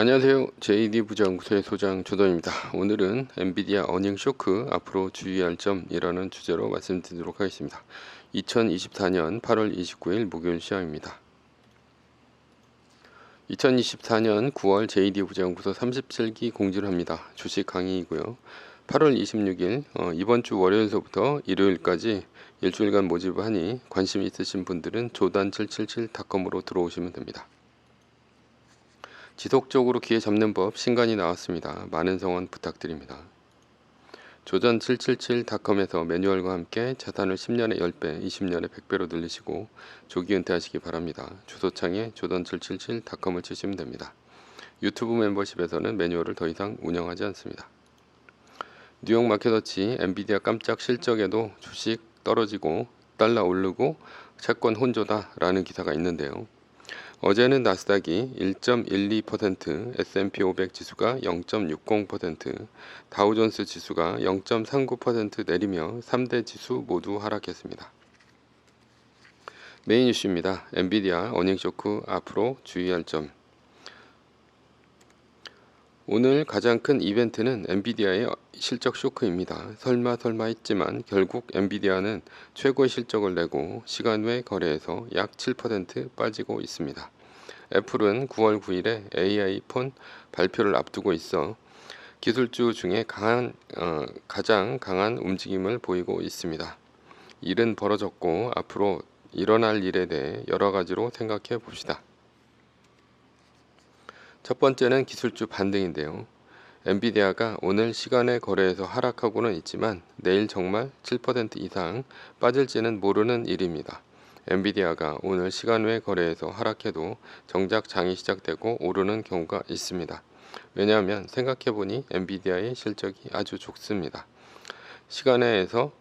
안녕하세요. JD 부장구소의 소장 조동입니다. 오늘은 엔비디아 어닝 쇼크 앞으로 주의할 점이라는 주제로 말씀드리도록 하겠습니다. 2024년 8월 29일 목요일 시황입니다. 2024년 9월 JD 부장구소 37기 공지를 합니다. 주식 강의이고요. 8월 26일 어, 이번 주 월요일서부터 일요일까지 일주일간 모집을 하니 관심 있으신 분들은 조단777닷컴으로 들어오시면 됩니다. 지속적으로 기회 잡는 법 신간이 나왔습니다. 많은 성원 부탁드립니다. 조전777닷컴에서 매뉴얼과 함께 자산을 10년에 10배, 20년에 100배로 늘리시고 조기 은퇴하시기 바랍니다. 주소창에 조던777닷컴을 치시면 됩니다. 유튜브 멤버십에서는 매뉴얼을 더 이상 운영하지 않습니다. 뉴욕 마켓워치 엔비디아 깜짝 실적에도 주식 떨어지고 달러 오르고 채권 혼조다라는 기사가 있는데요. 어제는 나스닥이 1.12%, S&P 500 지수가 0.60%, 다우존스 지수가 0.39% 내리며 3대 지수 모두 하락했습니다. 메인 이슈입니다. 엔비디아 어닝 쇼크 앞으로 주의할 점. 오늘 가장 큰 이벤트는 엔비디아의 실적 쇼크입니다. 설마 설마 했지만 결국 엔비디아는 최고의 실적을 내고 시간 외 거래에서 약 7% 빠지고 있습니다. 애플은 9월 9일에 AI 폰 발표를 앞두고 있어 기술주 중에 강한, 어, 가장 강한 움직임을 보이고 있습니다. 일은 벌어졌고 앞으로 일어날 일에 대해 여러 가지로 생각해 봅시다. 첫 번째는 기술주 반등인데요. 엔비디아가 오늘 시간의 거래에서 하락하고는 있지만 내일 정말 7% 이상 빠질지는 모르는 일입니다. 엔비디아가 오늘 시간 외 거래에서 하락해도 정작 장이 시작되고 오르는 경우가 있습니다. 왜냐하면 생각해보니 엔비디아의 실적이 아주 좋습니다. 시간에서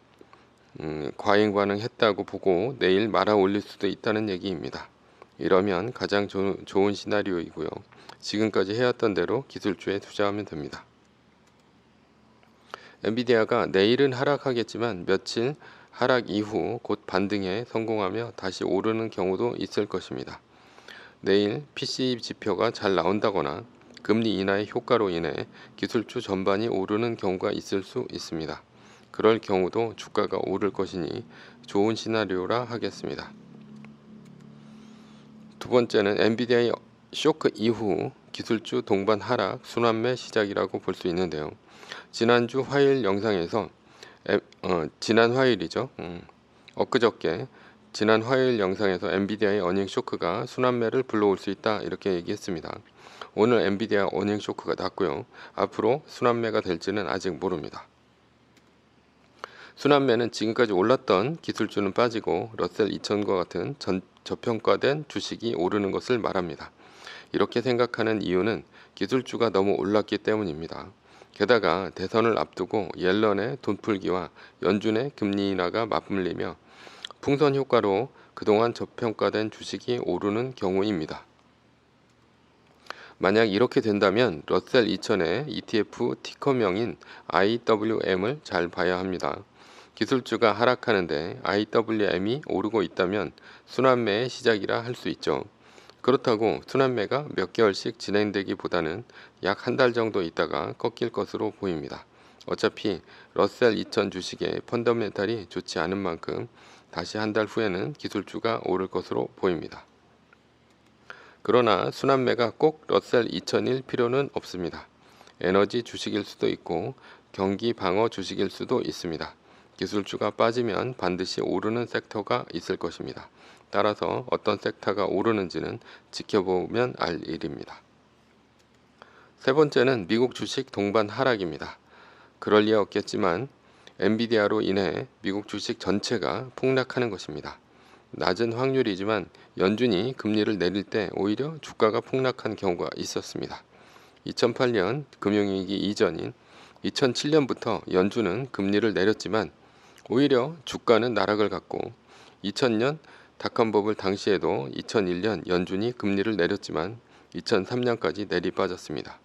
음, 과잉 반응했다고 보고 내일 말아 올릴 수도 있다는 얘기입니다. 이러면 가장 조, 좋은 시나리오이고요. 지금까지 해왔던 대로 기술주에 투자하면 됩니다. 엔비디아가 내일은 하락하겠지만 며칠 하락 이후 곧 반등에 성공하며 다시 오르는 경우도 있을 것입니다. 내일 PC 지표가 잘 나온다거나 금리 인하의 효과로 인해 기술주 전반이 오르는 경우가 있을 수 있습니다. 그럴 경우도 주가가 오를 것이니 좋은 시나리오라 하겠습니다. 두 번째는 엔비디아의 쇼크 이후 기술주 동반 하락 순환매 시작이라고 볼 수 있는데요. 지난주 화요일 영상에서 에, 어, 지난 화요일이죠. 음, 엊그저께 지난 화요일 영상에서 엔비디아의 어닝 쇼크가 순환매를 불러올 수 있다 이렇게 얘기했습니다. 오늘 엔비디아 어닝 쇼크가 났고요. 앞으로 순환매가 될지는 아직 모릅니다. 순환매는 지금까지 올랐던 기술주는 빠지고 러셀 2000과 같은 전, 저평가된 주식이 오르는 것을 말합니다. 이렇게 생각하는 이유는 기술주가 너무 올랐기 때문입니다. 게다가 대선을 앞두고 옐런의 돈풀기와 연준의 금리 인하가 맞물리며 풍선 효과로 그동안 저평가된 주식이 오르는 경우입니다. 만약 이렇게 된다면 러셀 2000의 ETF 티커명인 IWM을 잘 봐야 합니다. 기술주가 하락하는데 IWM이 오르고 있다면 순환매의 시작이라 할 수 있죠. 그렇다고 순환매가 몇 개월씩 진행되기보다는 약 한 달 정도 있다가 꺾일 것으로 보입니다. 어차피 러셀 2000 주식의 펀더멘탈이 좋지 않은 만큼 다시 한 달 후에는 기술주가 오를 것으로 보입니다. 그러나 순환매가 꼭 러셀 2000일 필요는 없습니다. 에너지 주식일 수도 있고 경기 방어 주식일 수도 있습니다. 기술주가 빠지면 반드시 오르는 섹터가 있을 것입니다. 따라서 어떤 섹터가 오르는지는 지켜보면 알 일입니다. 세 번째는 미국 주식 동반 하락입니다. 그럴 리 없겠지만 엔비디아로 인해 미국 주식 전체가 폭락하는 것입니다. 낮은 확률이지만 연준이 금리를 내릴 때 오히려 주가가 폭락한 경우가 있었습니다. 2008년 금융위기 이전인 2007년부터 연준은 금리를 내렸지만 오히려 주가는 나락을 갔고 2000년 닷컴버블 당시에도 2001년 연준이 금리를 내렸지만 2003년까지 내리 빠졌습니다.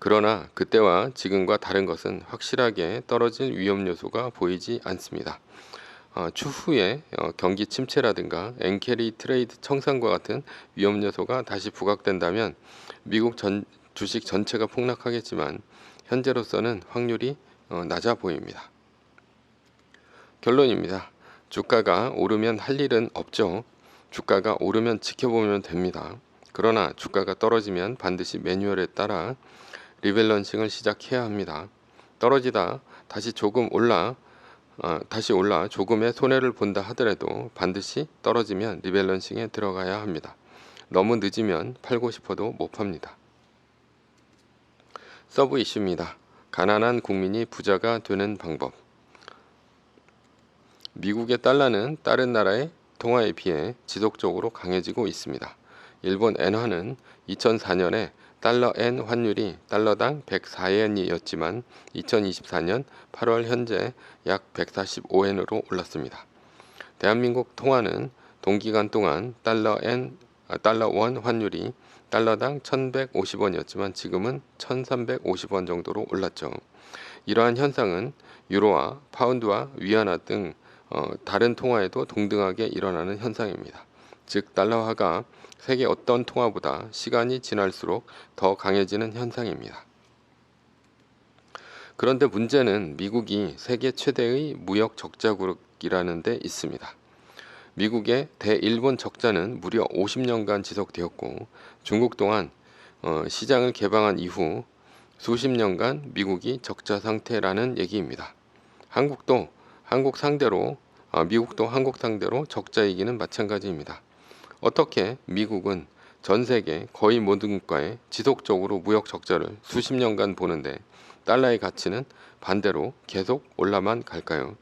그러나 그때와 지금과 다른 것은 확실하게 떨어질 위험 요소가 보이지 않습니다. 어, 추후에 어, 경기 침체라든가 엔캐리 트레이드 청산과 같은 위험 요소가 다시 부각된다면 미국 전 주식 전체가 폭락하겠지만 현재로서는 확률이 어, 낮아 보입니다. 결론입니다. 주가가 오르면 할 일은 없죠. 주가가 오르면 지켜보면 됩니다. 그러나 주가가 떨어지면 반드시 매뉴얼에 따라 리밸런싱을 시작해야 합니다. 떨어지다 다시 조금 올라 어, 다시 올라 조금의 손해를 본다 하더라도 반드시 떨어지면 리밸런싱에 들어가야 합니다. 너무 늦으면 팔고 싶어도 못 팝니다. 서브 이슈입니다. 가난한 국민이 부자가 되는 방법. 미국의 달러는 다른 나라의 통화에 비해 지속적으로 강해지고 있습니다. 일본 엔화는 2004년에 달러 엔 환율이 달러당 104엔이었지만 2024년 8월 현재 약 145엔으로 올랐습니다. 대한민국 통화는 동기간 동안 달러 엔 아, 달러 원 환율이 달러당 1,150원이었지만 지금은 1,350원 정도로 올랐죠. 이러한 현상은 유로와 파운드와 위안화 등 어, 다른 통화에도 동등하게 일어나는 현상입니다. 즉 달러화가 세계 어떤 통화보다 시간이 지날수록 더 강해지는 현상입니다. 그런데 문제는 미국이 세계 최대의 무역 적자국이라는 데 있습니다. 미국의 대일본 적자는 무려 50년간 지속되었고 중국 또한 어, 시장을 개방한 이후 수십 년간 미국이 적자 상태라는 얘기입니다. 한국도 한국 상대로 아, 미국도 한국 상대로 적자이기는 마찬가지입니다. 어떻게 미국은 전 세계 거의 모든 국가에 지속적으로 무역 적자를 수십 년간 보는데 달러의 가치는 반대로 계속 올라만 갈까요?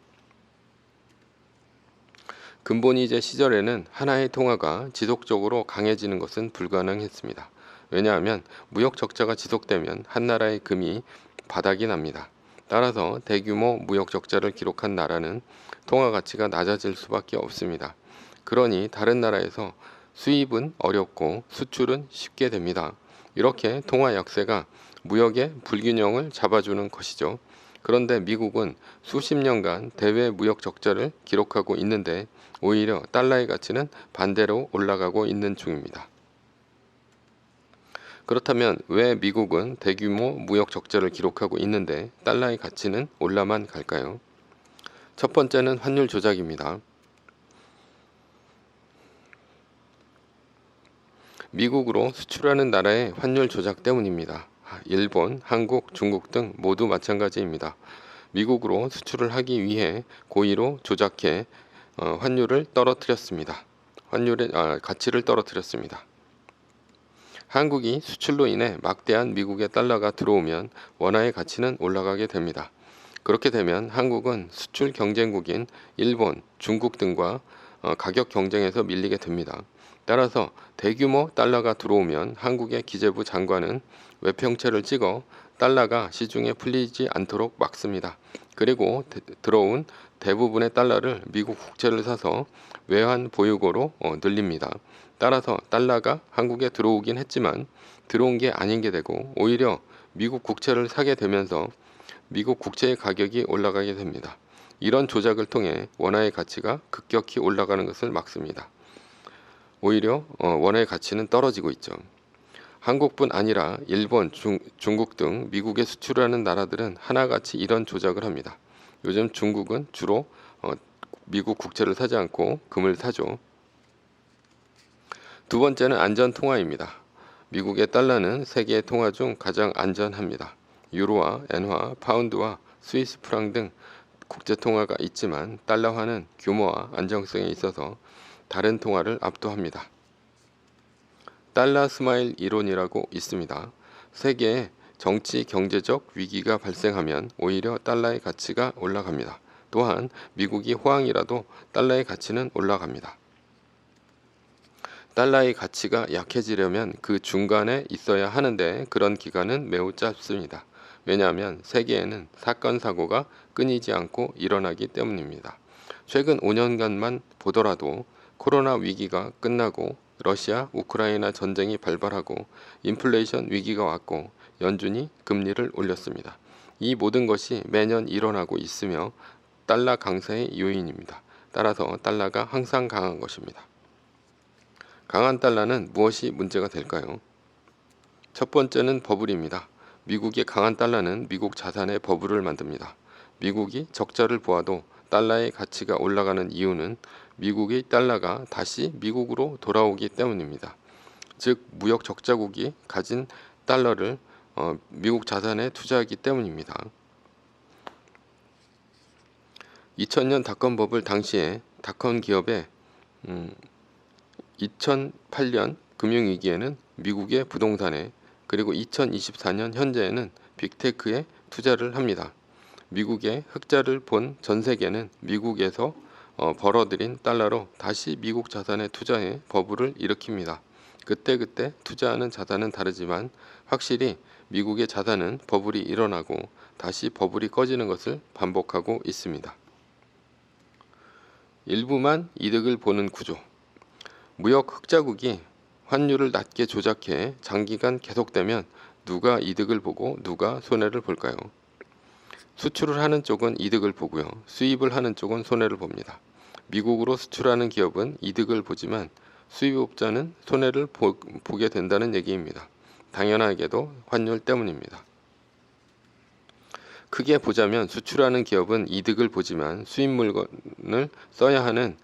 근본이제 시절에는 하나의 통화가 지속적으로 강해지는 것은 불가능했습니다. 왜냐하면 무역 적자가 지속되면 한 나라의 금이 바닥이 납니다. 따라서 대규모 무역 적자를 기록한 나라는 통화 가치가 낮아질 수밖에 없습니다. 그러니 다른 나라에서 수입은 어렵고 수출은 쉽게 됩니다. 이렇게 통화 약세가 무역의 불균형을 잡아주는 것이죠. 그런데 미국은 수십 년간 대외 무역 적자를 기록하고 있는데 오히려 달러의 가치는 반대로 올라가고 있는 중입니다. 그렇다면 왜 미국은 대규모 무역 적자를 기록하고 있는데 달러의 가치는 올라만 갈까요? 첫 번째는 환율 조작입니다. 미국으로 수출하는 나라의 환율 조작 때문입니다. 일본, 한국, 중국 등 모두 마찬가지입니다. 미국으로 수출을 하기 위해 고의로 조작해 어, 환율을 떨어뜨렸습니다. 환율의 아, 가치를 떨어뜨렸습니다. 한국이 수출로 인해 막대한 미국의 달러가 들어오면 원화의 가치는 올라가게 됩니다. 그렇게 되면 한국은 수출 경쟁국인 일본, 중국 등과 어, 가격 경쟁에서 밀리게 됩니다. 따라서 대규모 달러가 들어오면 한국의 기재부 장관은 외평채를 찍어 달러가 시중에 풀리지 않도록 막습니다. 그리고 대, 들어온 대부분의 달러를 미국 국채를 사서 외환 보유고로 어, 늘립니다. 따라서 달러가 한국에 들어오긴 했지만 들어온 게 아닌 게 되고 오히려 미국 국채를 사게 되면서 미국 국채의 가격이 올라가게 됩니다. 이런 조작을 통해 원화의 가치가 급격히 올라가는 것을 막습니다. 오히려 어, 원화의 가치는 떨어지고 있죠. 한국뿐 아니라 일본, 중, 중국 등 미국에 수출하는 나라들은 하나같이 이런 조작을 합니다. 요즘 중국은 주로 어, 미국 국채를 사지 않고 금을 사죠. 두 번째는 안전 통화입니다. 미국의 달러는 세계 통화 중 가장 안전합니다. 유로와 엔화, 파운드와 스위스 프랑 등 국제 통화가 있지만 달러화는 규모와 안정성에 있어서 다른 통화를 압도합니다. 달러 스마일 이론이라고 있습니다. 세계에 정치 경제적 위기가 발생하면 오히려 달러의 가치가 올라갑니다. 또한 미국이 호황이라도 달러의 가치는 올라갑니다. 달러의 가치가 약해지려면 그 중간에 있어야 하는데 그런 기간은 매우 짧습니다. 왜냐하면 세계에는 사건 사고가 끊이지 않고 일어나기 때문입니다. 최근 5년간만 보더라도 코로나 위기가 끝나고 러시아 우크라이나 전쟁이 발발하고 인플레이션 위기가 왔고 연준이 금리를 올렸습니다. 이 모든 것이 매년 일어나고 있으며 달러 강세의 요인입니다. 따라서 달러가 항상 강한 것입니다. 강한 달러는 무엇이 문제가 될까요? 첫 번째는 버블입니다. 미국의 강한 달러는 미국 자산의 버블을 만듭니다. 미국이 적자를 보아도 달러의 가치가 올라가는 이유는 미국의 달러가 다시 미국으로 돌아오기 때문입니다. 즉 무역 적자국이 가진 달러를 어, 미국 자산에 투자하기 때문입니다. 2000년 닷컴 버블 당시에 닷컴 기업의 음, 2008년 금융위기에는 미국의 부동산에 그리고 2024년 현재에는 빅테크에 투자를 합니다. 미국의 흑자를 본 전 세계는 미국에서 어, 벌어들인 달러로 다시 미국 자산에 투자해 버블을 일으킵니다. 그때그때 투자하는 자산은 다르지만 확실히 미국의 자산은 버블이 일어나고 다시 버블이 꺼지는 것을 반복하고 있습니다. 일부만 이득을 보는 구조. 무역 흑자국이 환율을 낮게 조작해 장기간 계속되면 누가 이득을 보고 누가 손해를 볼까요? 수출을 하는 쪽은 이득을 보고요. 수입을 하는 쪽은 손해를 봅니다. 미국으로 수출하는 기업은 이득을 보지만 수입업자는 손해를 보, 보게 된다는 얘기입니다. 당연하게도 환율 때문입니다. 크게 보자면 수출하는 기업은 이득을 보지만 수입 물건을 써야 하는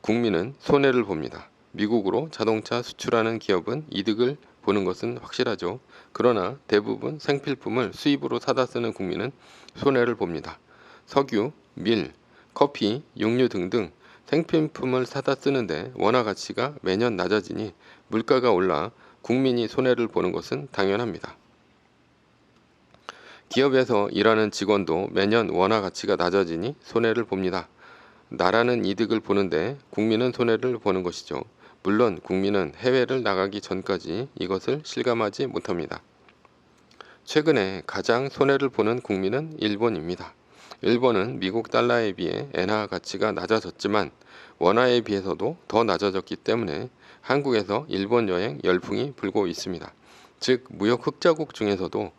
국민은 손해를 봅니다. 미국으로 자동차 수출하는 기업은 이득을 보는 것은 확실하죠. 그러나 대부분 생필품을 수입으로 사다 쓰는 국민은 손해를 봅니다. 석유, 밀, 커피, 육류 등등 생필품을 사다 쓰는데 원화 가치가 매년 낮아지니 물가가 올라 국민이 손해를 보는 것은 당연합니다. 기업에서 일하는 직원도 매년 원화 가치가 낮아지니 손해를 봅니다. 나라는 이득을 보는데 국민은 손해를 보는 것이죠. 물론 국민은 해외를 나가기 전까지 이것을 실감하지 못합니다. 최근에 가장 손해를 보는 국민은 일본입니다. 일본은 미국 달러에 비해 엔화 가치가 낮아졌지만 원화에 비해서도 더 낮아졌기 때문에 한국에서 일본 여행 열풍이 불고 있습니다. 즉 무역 흑자국 중에서도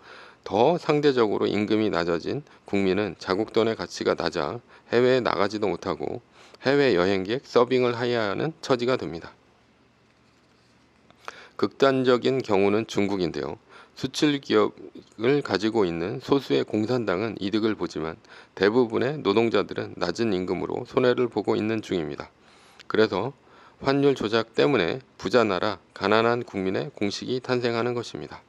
더 상대적으로 임금이 낮아진 국민은 자국 돈의 가치가 낮아 해외에 나가지도 못하고 해외 여행객 서빙을 해야 하는 처지가 됩니다. 극단적인 경우는 중국인데요. 수출 기업을 가지고 있는 소수의 공산당은 이득을 보지만 대부분의 노동자들은 낮은 임금으로 손해를 보고 있는 중입니다. 그래서 환율 조작 때문에 부자 나라, 가난한 국민의 공식이 탄생하는 것입니다.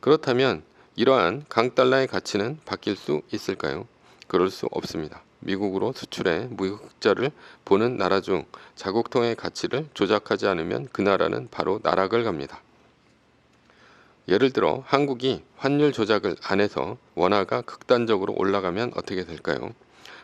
그렇다면 이러한 강달러의 가치는 바뀔 수 있을까요? 그럴 수 없습니다. 미국으로 수출해 무역자를 보는 나라 중 자국통의 가치를 조작하지 않으면 그 나라는 바로 나락을 갑니다. 예를 들어 한국이 환율 조작을 안 해서 원화가 극단적으로 올라가면 어떻게 될까요?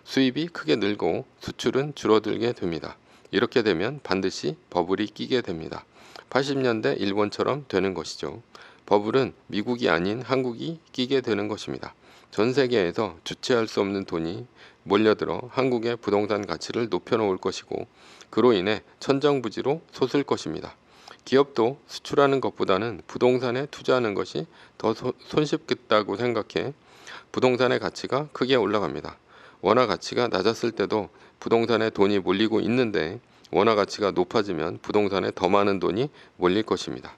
수입이 크게 늘고 수출은 줄어들게 됩니다. 이렇게 되면 반드시 버블이 끼게 됩니다. 80년대 일본처럼 되는 것이죠. 버블은 미국이 아닌 한국이 끼게 되는 것입니다. 전 세계에서 주체할 수 없는 돈이 몰려들어 한국의 부동산 가치를 높여놓을 것이고 그로 인해 천정부지로 솟을 것입니다. 기업도 수출하는 것보다는 부동산에 투자하는 것이 더 손쉽겠다고 생각해 부동산의 가치가 크게 올라갑니다. 원화 가치가 낮았을 때도 부동산에 돈이 몰리고 있는데 원화 가치가 높아지면 부동산에 더 많은 돈이 몰릴 것입니다.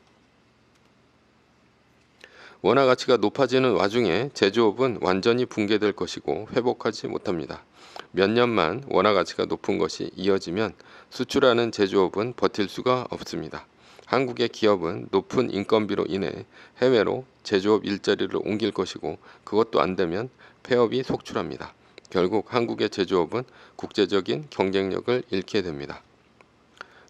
원화 가치가 높아지는 와중에 제조업은 완전히 붕괴될 것이고 회복하지 못합니다. 몇 년만 원화 가치가 높은 것이 이어지면 수출하는 제조업은 버틸 수가 없습니다. 한국의 기업은 높은 인건비로 인해 해외로 제조업 일자리를 옮길 것이고 그것도 안 되면 폐업이 속출합니다. 결국 한국의 제조업은 국제적인 경쟁력을 잃게 됩니다.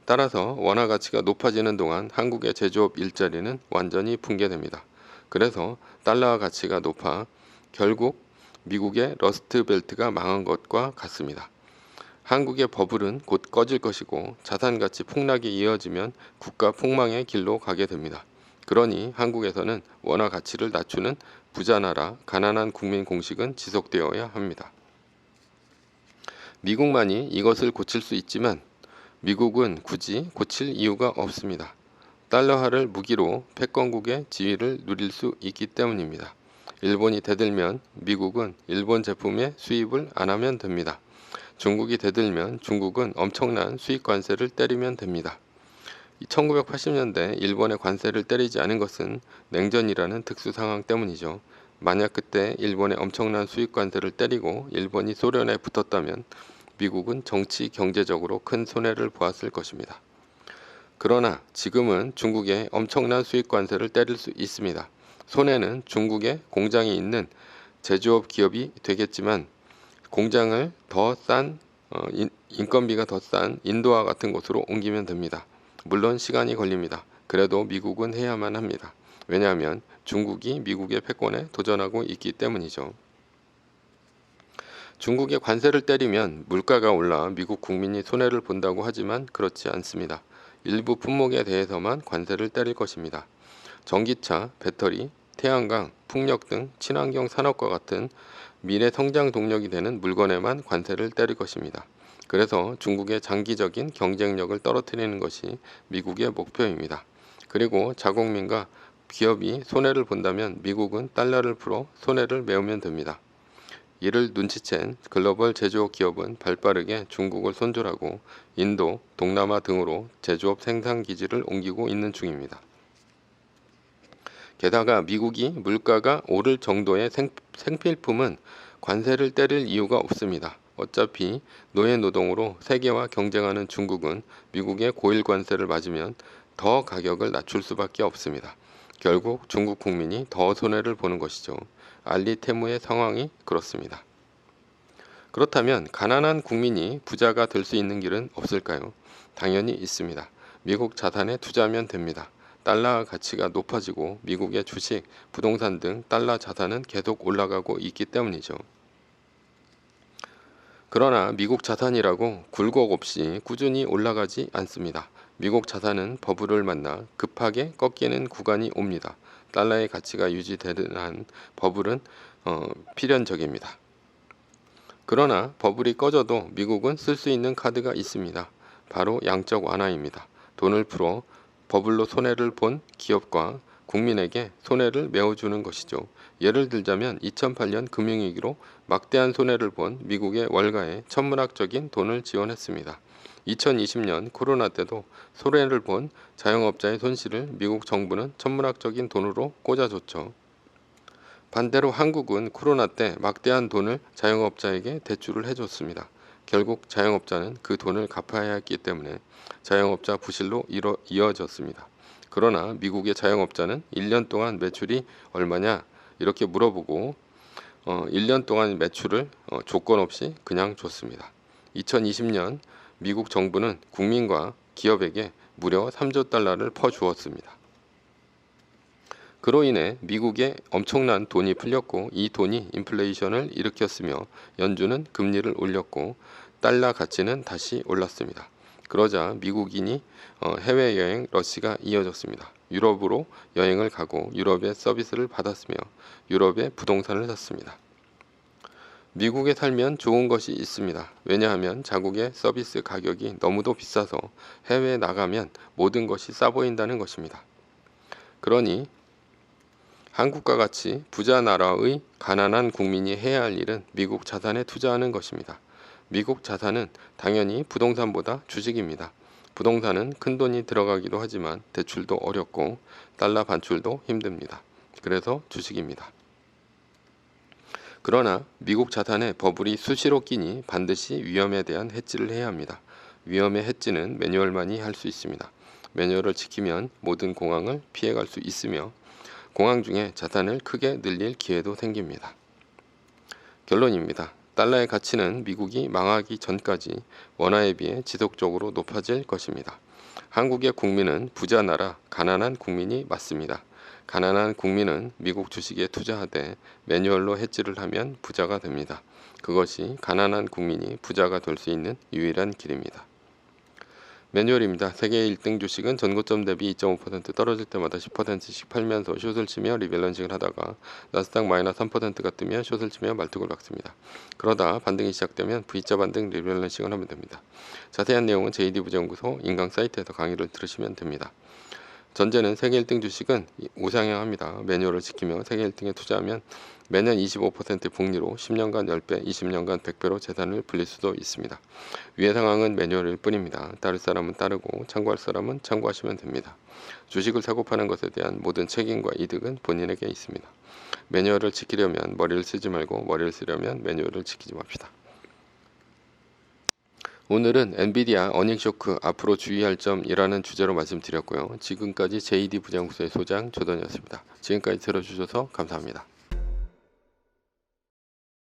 따라서 원화 가치가 높아지는 동안 한국의 제조업 일자리는 완전히 붕괴됩니다. 그래서 달러화 가치가 높아 결국 미국의 러스트 벨트가 망한 것과 같습니다. 한국의 버블은 곧 꺼질 것이고 자산 가치 폭락이 이어지면 국가 폭망의 길로 가게 됩니다. 그러니 한국에서는 원화 가치를 낮추는 부자 나라, 가난한 국민 공식은 지속되어야 합니다. 미국만이 이것을 고칠 수 있지만 미국은 굳이 고칠 이유가 없습니다. 달러화를 무기로 패권국의 지위를 누릴 수 있기 때문입니다. 일본이 대들면 미국은 일본 제품의 수입을 안 하면 됩니다. 중국이 대들면 중국은 엄청난 수입 관세를 때리면 됩니다. 1980년대 일본의 관세를 때리지 않은 것은 냉전이라는 특수 상황 때문이죠. 만약 그때 일본의 엄청난 수입 관세를 때리고 일본이 소련에 붙었다면 미국은 정치 경제적으로 큰 손해를 보았을 것입니다. 그러나 지금은 중국에 엄청난 수입 관세를 때릴 수 있습니다. 손해는 중국에 공장이 있는 제조업 기업이 되겠지만 공장을 더싼 어, 인건비가 더 싼 인도와 같은 곳으로 옮기면 됩니다. 물론 시간이 걸립니다. 그래도 미국은 해야만 합니다. 왜냐하면 중국이 미국의 패권에 도전하고 있기 때문이죠. 중국의 관세를 때리면 물가가 올라 미국 국민이 손해를 본다고 하지만 그렇지 않습니다. 일부 품목에 대해서만 관세를 때릴 것입니다. 전기차, 배터리, 태양광, 풍력 등 친환경 산업과 같은 미래 성장 동력이 되는 물건에만 관세를 때릴 것입니다. 그래서 중국의 장기적인 경쟁력을 떨어뜨리는 것이 미국의 목표입니다. 그리고 자국민과 기업이 손해를 본다면 미국은 달러를 풀어 손해를 메우면 됩니다. 이를 눈치챈 글로벌 제조업 기업은 발빠르게 중국을 손절하고 인도, 동남아 등으로 제조업 생산 기지를 옮기고 있는 중입니다. 게다가 미국이 물가가 오를 정도의 생, 생필품은 관세를 때릴 이유가 없습니다. 어차피 노예 노동으로 세계와 경쟁하는 중국은 미국의 고일 관세를 맞으면 더 가격을 낮출 수밖에 없습니다. 결국 중국 국민이 더 손해를 보는 것이죠. 알리테무의 상황이 그렇습니다. 그렇다면 가난한 국민이 부자가 될 수 있는 길은 없을까요? 당연히 있습니다. 미국 자산에 투자하면 됩니다. 달러 가치가 높아지고 미국의 주식, 부동산 등 달러 자산은 계속 올라가고 있기 때문이죠. 그러나 미국 자산이라고 굴곡 없이 꾸준히 올라가지 않습니다. 미국 자산은 버블을 만나 급하게 꺾이는 구간이 옵니다. 달러의 가치가 유지되는 한 버블은 어, 필연적입니다. 그러나 버블이 꺼져도 미국은 쓸 수 있는 카드가 있습니다. 바로 양적 완화입니다. 돈을 풀어 버블로 손해를 본 기업과 국민에게 손해를 메워주는 것이죠. 예를 들자면 2008년 금융위기로 막대한 손해를 본 미국의 월가에 천문학적인 돈을 지원했습니다. 2020년 코로나 때도 손해를 본 자영업자의 손실을 미국 정부는 천문학적인 돈으로 꽂아줬죠. 반대로 한국은 코로나 때 막대한 돈을 자영업자에게 대출을 해줬습니다. 결국 자영업자는 그 돈을 갚아야 했기 때문에 자영업자 부실로 이어졌습니다. 그러나 미국의 자영업자는 1년 동안 매출이 얼마냐 이렇게 물어보고 어, 1년 동안 매출을 어, 조건 없이 그냥 줬습니다. 2020년 미국 정부는 국민과 기업에게 무려 3조 달러를 퍼주었습니다. 그로 인해 미국에 엄청난 돈이 풀렸고 이 돈이 인플레이션을 일으켰으며 연준은 금리를 올렸고 달러 가치는 다시 올랐습니다. 그러자 미국인이 어, 해외여행 러시가 이어졌습니다. 유럽으로 여행을 가고 유럽의 서비스를 받았으며 유럽의 부동산을 샀습니다. 미국에 살면 좋은 것이 있습니다. 왜냐하면 자국의 서비스 가격이 너무도 비싸서 해외에 나가면 모든 것이 싸 보인다는 것입니다. 그러니 한국과 같이 부자 나라의 가난한 국민이 해야 할 일은 미국 자산에 투자하는 것입니다. 미국 자산은 당연히 부동산보다 주식입니다. 부동산은 큰 돈이 들어가기도 하지만 대출도 어렵고 달러 반출도 힘듭니다. 그래서 주식입니다. 그러나 미국 자산에 버블이 수시로 끼니 반드시 위험에 대한 해지를 해야 합니다. 위험의 해지는 매뉴얼만이 할 수 있습니다. 매뉴얼을 지키면 모든 공항을 피해갈 수 있으며 공항 중에 자산을 크게 늘릴 기회도 생깁니다. 결론입니다. 달러의 가치는 미국이 망하기 전까지 원화에 비해 지속적으로 높아질 것입니다. 한국의 국민은 부자 나라, 가난한 국민이 맞습니다. 가난한 국민은 미국 주식에 투자하되 매뉴얼로 해지를 하면 부자가 됩니다. 그것이 가난한 국민이 부자가 될 수 있는 유일한 길입니다. 매뉴얼입니다. 세계 1등 주식은 전고점 대비 2.5% 떨어질 때마다 10%씩 팔면서 숏을 치며 리밸런싱을 하다가 나스닥 마이너스 3%가 뜨면 숏을 치며 말뚝을 박습니다. 그러다 반등이 시작되면 V자 반등 리밸런싱을 하면 됩니다. 자세한 내용은 JD 부정구소 인강 사이트에서 강의를 들으시면 됩니다. 전제는 세계 1등 주식은 우상향합니다. 매뉴얼을 지키며 세계 1등에 투자하면 매년 25% 복리로 10년간 10배, 20년간 100배로 재산을 불릴 수도 있습니다. 위의 상황은 매뉴얼일 뿐입니다. 따를 사람은 따르고 참고할 사람은 참고하시면 됩니다. 주식을 사고 파는 것에 대한 모든 책임과 이득은 본인에게 있습니다. 매뉴얼을 지키려면 머리를 쓰지 말고 머리를 쓰려면 매뉴얼을 지키지 맙시다. 오늘은 엔비디아 어닝 쇼크 앞으로 주의할 점이라는 주제로 말씀드렸고요. 지금까지 JD 부장부서의 소장 조던이었습니다. 지금까지 들어주셔서 감사합니다.